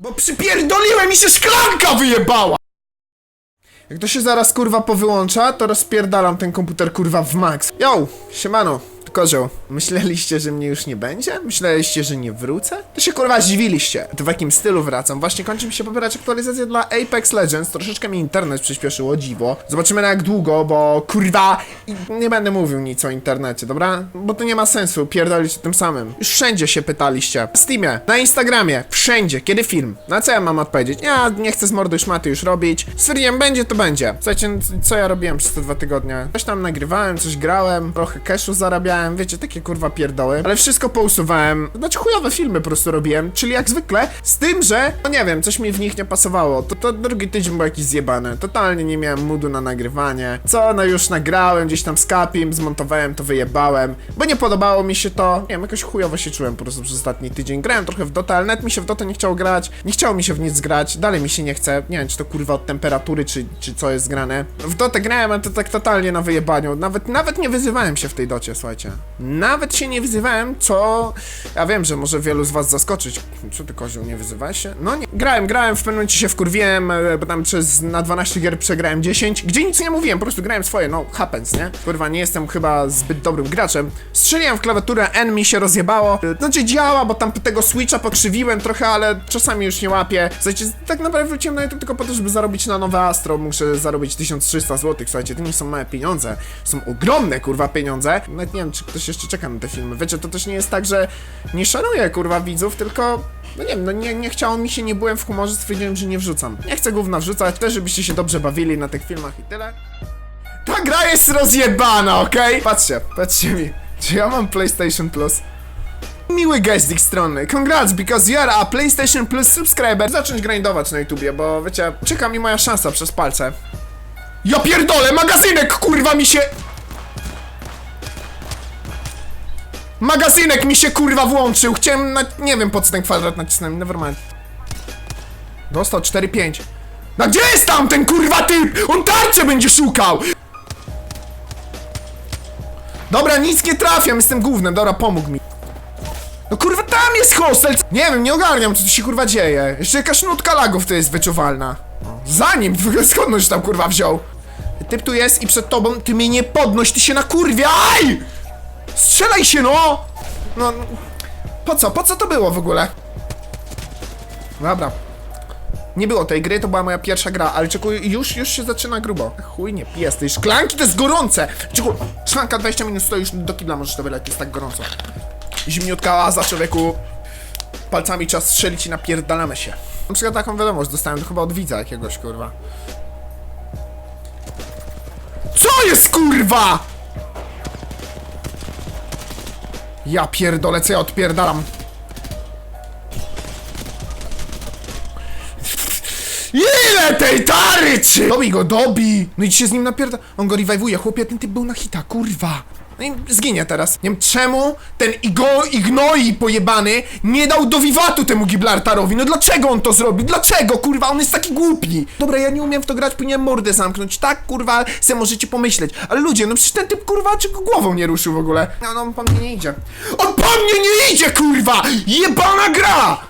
Bo przypierdoliłem mi się szklanka wyjebała! Jak to się zaraz kurwa powyłącza, to rozpierdalam ten komputer kurwa w max. Yo, siemano, kozioł. Myśleliście, że mnie już nie będzie? Myśleliście, że nie wrócę? To się kurwa zdziwiliście. To w jakim stylu wracam? Właśnie kończy mi się pobierać aktualizację dla Apex Legends. Troszeczkę mi internet przyspieszyło, dziwo. Zobaczymy na jak długo, bo kurwa... Nie będę mówił nic o internecie, dobra? Bo to nie ma sensu, pierdolić tym samym. Już wszędzie się pytaliście. W Steamie, na Instagramie, wszędzie. Kiedy film? Na co ja mam odpowiedzieć? Ja nie chcę z mordy szmaty już robić. Stwierdziłem, będzie to będzie. Słuchajcie, co ja robiłem przez te dwa tygodnie? Coś tam nagrywałem, coś grałem, trochę cashu zarabiałem, wiecie, takie kurwa pierdoły. Ale wszystko pousuwałem. Znaczy chujowe filmy po prostu robiłem, czyli jak zwykle, z tym, że, no nie wiem, coś mi w nich nie pasowało. To, to drugi tydzień był jakiś zjebany. Totalnie nie miałem moodu na nagrywanie. Co, no już nagrałem, gdzieś tam z kapim, zmontowałem, to wyjebałem, bo nie podobało mi się to. Nie wiem, jakoś chujowo się czułem po prostu przez ostatni tydzień. Grałem trochę w Dota, ale nawet mi się w Dota nie chciało grać. Nie chciało mi się w nic grać, dalej mi się nie chce. Nie wiem, czy to kurwa od temperatury, czy, czy co jest grane. W Dotę grałem, ale to tak totalnie na wyjebaniu. Nawet, nawet nie wyzywałem się w tej docie, słuchajcie. Nawet się nie wyzywałem, co... Ja wiem, że może wielu z was zaskoczyć. Co ty, kozioł, nie wyzywałeś się? No nie. Grałem, grałem, w pewnym momencie się wkurwiłem, e, bo tam przez na 12 gier przegrałem 10, gdzie nic nie mówiłem, po prostu grałem swoje, no happens, nie? Kurwa, nie jestem chyba zbyt dobrym graczem. Strzeliłem w klawiaturę, N mi się rozjebało. E, Znaczy działa, bo tam tego switcha pokrzywiłem trochę, ale czasami już nie łapię. Słuchajcie, tak naprawdę wróciłem na YouTube tylko po to, żeby zarobić na nowe Astro. Muszę zarobić 1300 zł, słuchajcie, to nie są małe pieniądze. Są ogromne, kurwa, pieniądze. Nawet nie wiem, czy ktoś jeszcze czeka na te filmy. Wiecie, to też nie jest tak, że nie szanuję, kurwa, widzów, tylko no nie wiem, no nie, nie chciało mi się, nie byłem w humorze, stwierdziłem, że nie wrzucam. Nie chcę gówna wrzucać, też żebyście się dobrze bawili na tych filmach i tyle. Ta gra jest rozjebana, okej? Patrzcie, patrzcie mi. Czy ja mam PlayStation Plus? Miły gest z ich strony. Congrats, because you are a PlayStation Plus subscriber. Zacząć grindować na YouTubie, bo wiecie, czeka mi moja szansa przez palce. Ja pierdolę, magazynek kurwa mi się... Magazynek mi się kurwa włączył. Chciałem na... nie wiem po co ten kwadrat nacisnąłem, nevermind. Dostał 4-5. No gdzie jest tam ten kurwa typ? On tarczę będzie szukał! Dobra, nic nie trafiam, jestem głównym, dobra, pomógł mi. No kurwa, tam jest hostel! Nie wiem, nie ogarniam, co tu się kurwa dzieje. Jeszcze jakaś nutka lagów to jest wyczuwalna. Za nim, skąd on się tam kurwa wziął? Typ tu jest i przed tobą, ty mnie nie podnoś, ty się nakurwiaj! Strzelaj się, no! No, po co, po co to było w ogóle? Dobra. Nie było tej gry, to była moja pierwsza gra, ale czeku, już, już się zaczyna grubo. Chuj nie pije z tej szklanki, to jest gorące! Czeku, szklanka 20 minut stoi, już do kibla możesz to wyleć, jest tak gorąco. Zimniutka za człowieku. Palcami trzeba strzelić i napierdalamy się. Na przykład taką wiadomość dostałem, to chyba od widza jakiegoś, kurwa. Co jest, kurwa? Ja pierdolę, co ja odpierdalam. Ile tej taryczy! Dobi go, dobi! No i się z nim napierda... On go rewajwuje, chłopie, ten typ był na hita, kurwa. No i zginie teraz. Nie wiem czemu ten Igo, Ignoi pojebany nie dał do wiwatu temu Gibraltarowi. No dlaczego on to zrobił? Dlaczego, kurwa? On jest taki głupi. Dobra, ja nie umiem w to grać, powinienem mordę zamknąć. Tak, kurwa, se możecie pomyśleć. Ale ludzie, no przecież ten typ, kurwa, czy głową nie ruszył w ogóle? No, no, po mnie nie idzie. On po mnie nie idzie, kurwa! Jebana gra!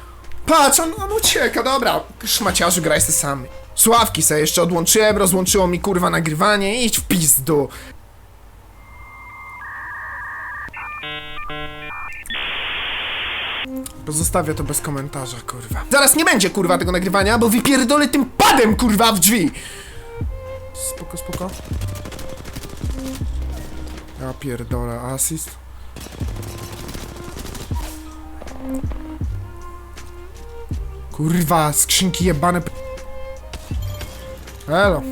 Patrz, on, on ucieka, dobra. Szmaciarzu, graj se sam. Sławki se jeszcze odłączyłem, rozłączyło mi kurwa nagrywanie, idź w pizdu. Pozostawię to bez komentarza, kurwa. Zaraz nie będzie, kurwa, tego nagrywania, bo wypierdolę tym padem, kurwa, w drzwi. Spoko, spoko. Ja pierdolę, assist. Kurwa, skrzynki jebane. Elo.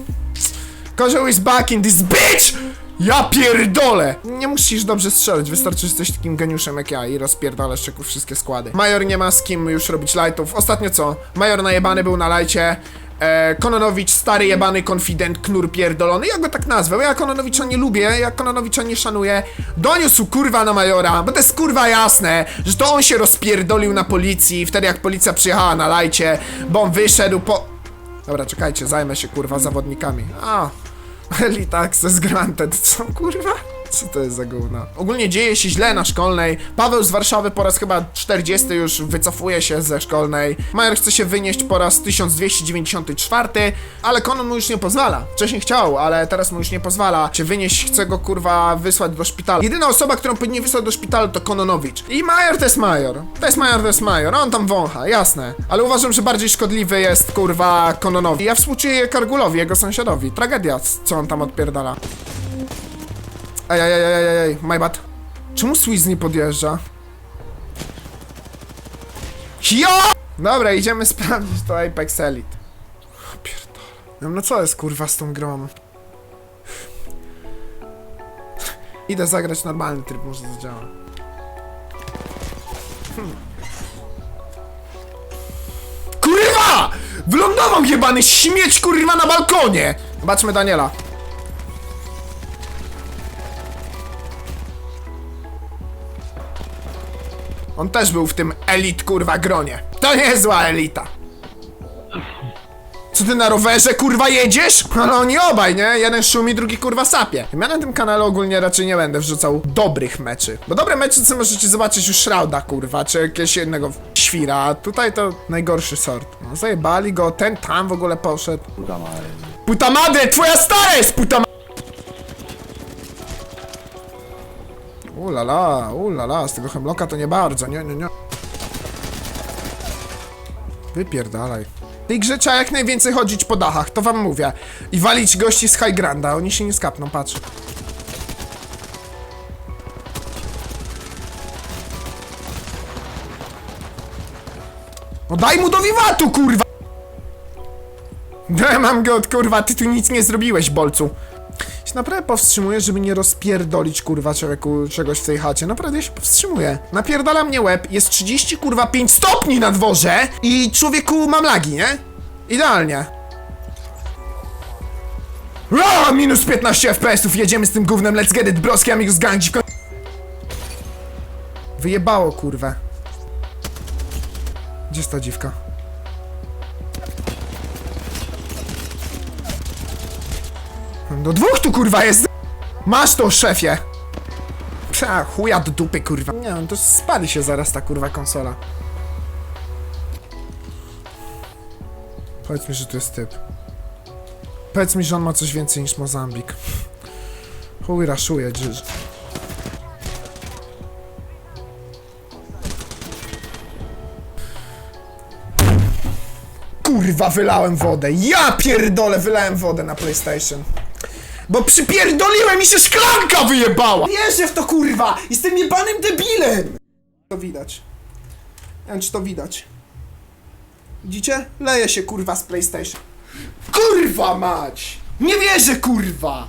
Kozioł is back in this bitch! Ja pierdolę! Nie musisz dobrze strzelać, wystarczy, że jesteś takim geniuszem jak ja i rozpierdalasz czeku wszystkie składy. Major nie ma z kim już robić lightów. Ostatnio co? Major najebany był na lajcie. E, Kononowicz, stary jebany konfident, knur pierdolony, ja go tak nazwę, ja Kononowicza nie lubię, ja Kononowicza nie szanuję. Doniósł kurwa na Majora, bo to jest kurwa jasne, że to on się rozpierdolił na policji, wtedy jak policja przyjechała na lajcie, bo on wyszedł po... Dobra, czekajcie, zajmę się kurwa zawodnikami. A, Elite Access Granted, co kurwa? Co to jest za gówno? Ogólnie dzieje się źle na szkolnej. Paweł z Warszawy po raz chyba 40 już wycofuje się ze szkolnej. Major chce się wynieść po raz 1294, ale Konon mu już nie pozwala. Wcześniej chciał, ale teraz mu już nie pozwala się wynieść. Chce go kurwa wysłać do szpitala. Jedyna osoba, którą powinien wysłać do szpitala to Kononowicz. I Major to jest Major. To jest Major, to jest Major. On tam wącha, jasne. Ale uważam, że bardziej szkodliwy jest kurwa Kononowi. Ja współczuję Kargulowi, jego sąsiadowi. Tragedia, co on tam odpierdala. Ej, ej, ej, ej, my bad. Czemu Swiss nie podjeżdża? Jo! Dobra, idziemy sprawdzić to Apex Elite. O. No, no co jest kurwa z tą grą? Idę zagrać normalny tryb, może zadziała. Hmm. Kurwa! Wylądował jebany śmieć kurwa na balkonie! Zobaczmy Daniela. On też był w tym elit kurwa gronie. To nie jest zła elita. Co ty na rowerze kurwa jedziesz? Ale oni obaj, nie? Jeden szumi, drugi kurwa sapie. Ja na tym kanale ogólnie raczej nie będę wrzucał dobrych meczy. Bo dobre mecze co możecie zobaczyć już Shrouda kurwa, czy jakiegoś jednego świra. A tutaj to najgorszy sort. No zajebali go, ten tam w ogóle poszedł. Puta madre, twoja stara jest puta ma- Ulala, ulala, z tego hemloka to nie bardzo, nie, nie, nie. Wypierdalaj. Tej grze trzeba jak najwięcej chodzić po dachach, to wam mówię. I walić gości z high granda, oni się nie skapną, patrz. No daj mu do wiwatu, kurwa! No, mam go od kurwa, ty tu nic nie zrobiłeś, bolcu. Naprawdę powstrzymuję, żeby nie rozpierdolić kurwa człowieku czegoś w tej chacie. Naprawdę ja się powstrzymuję. Napierdala mnie łeb, jest 30 kurwa 5 stopni na dworze i człowieku mam lagi, nie? Idealnie. A, minus 15 FPS-ów, jedziemy z tym gównem, let's get it, broski amigos gang, dziwko... Wyjebało kurwę. Gdzie jest ta dziwka? Do dwóch tu kurwa jest! Masz to, szefie! Psa, chuja do dupy, kurwa. Nie no, to spali się zaraz ta kurwa konsola. Powiedz mi, że to jest typ. Powiedz mi, że on ma coś więcej niż Mozambik. Chuj raszuje, dżyż. Kurwa, wylałem wodę. Ja pierdolę, wylałem wodę na PlayStation. Bo przypierdoliłem mi się szklanka wyjebała! Wierzę w to kurwa! Jestem jebanym debilem! To widać. Nie wiem, czy to widać. Widzicie? Leje się kurwa z PlayStation. Kurwa mać! Nie wierzę kurwa!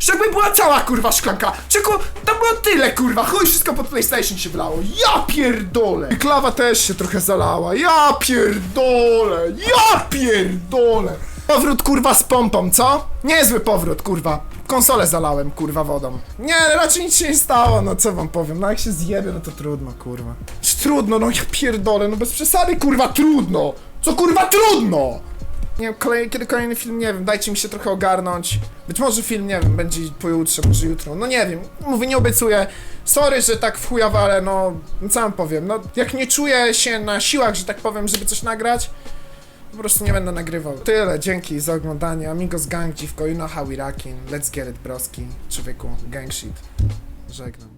Żeby była cała kurwa szklanka. Czego tam było tyle kurwa. Chuj wszystko pod PlayStation się wlało. Ja pierdolę. I klawa też się trochę zalała. Ja pierdolę. Ja pierdolę. Powrót kurwa z pompą, co? Niezły powrót kurwa. Konsolę zalałem kurwa wodą. Nie, raczej nic się nie stało, no co wam powiem. No jak się zjebie, no to trudno kurwa. Czy trudno, no ja pierdolę, no bez przesady kurwa trudno. Co kurwa trudno? Nie wiem, kolej, kiedy kolejny film, nie wiem, dajcie mi się trochę ogarnąć. Być może film, nie wiem, będzie pojutrze, może jutro, no nie wiem, mówię, nie obiecuję. Sorry, że tak w chuja no, no co wam powiem, no, jak nie czuję się na siłach, że tak powiem, żeby coś nagrać, po prostu nie będę nagrywał. Tyle, dzięki za oglądanie, Amigos Gang, dziwko, you know how we rockin', let's get it, broski, człowieku, gang shit. Żegnam.